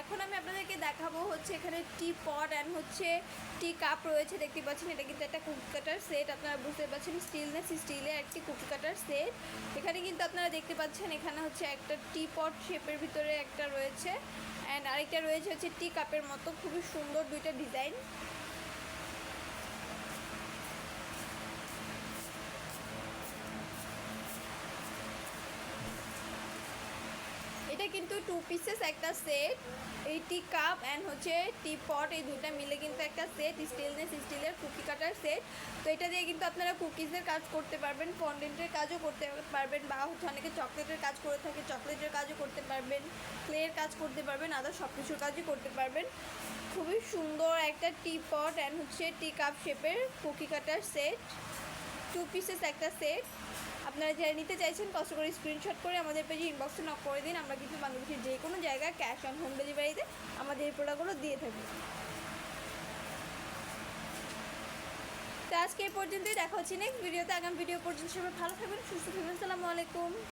এখন আমি আপনাদেরকে দেখাবো হচ্ছে এখানে টি পট অ্যান্ড হচ্ছে টি কাপ রয়েছে, দেখতে পাচ্ছেন এটা কিন্তু একটা কুকি কাটার সেট আপনারা বুঝতে পারছেন স্টিলনেস স্টিলের একটি কুকি কাটার সেট এখানে কিন্তু আপনারা দেখতে পাচ্ছেন এখানে হচ্ছে একটা টি পট শেপের ভিতরে একটা রয়েছে। অ্যান্ড আরেকটা রয়েছে হচ্ছে টি কাপের মতো, খুবই সুন্দর দুইটা ডিজাইন এটা কিন্তু টু পিসেস একটা সেট এই টি কাপ অ্যান্ড হচ্ছে টি পট এই দুটা মিলে কিন্তু একটা সেট স্টিলনেস স্টিলের কুকি কাটার সেট তো এটা দিয়ে কিন্তু আপনারা কুকিজের কাজ করতে পারবেন ফন্ডেন্টের কাজও করতে পারবেন বা হচ্ছে অনেকে চকলেটের কাজ করে থাকে চকলেটের কাজও করতে পারবেন ক্লের কাজ করতে পারবেন আদার সব কিছুর কাজই করতে পারবেন। খুবই সুন্দর একটা টি পট অ্যান্ড হচ্ছে টি কাপ শেপের cookie cutter set two pieces একটা সেট আপনারা যারা নিতে চাইছেন, কষ্ট করে স্ক্রিনশট করে আমাদের পেজে ইনবক্সে নক করে দিন। আমরা কিন্তু বাংলাদেশের যে কোনো জায়গায় ক্যাশ অন হোম ডেলিভারিতে আমাদের এই প্রোডাক্টগুলো দিয়ে থাকি। তো আজকে এই পর্যন্তই। দেখা হচ্ছে নেক্সট ভিডিওতে আগাম ভিডিও পর্যন্ত সবাই ভালো থাকবেন, সুস্থ থাকবেন। সালামু আলাইকুম।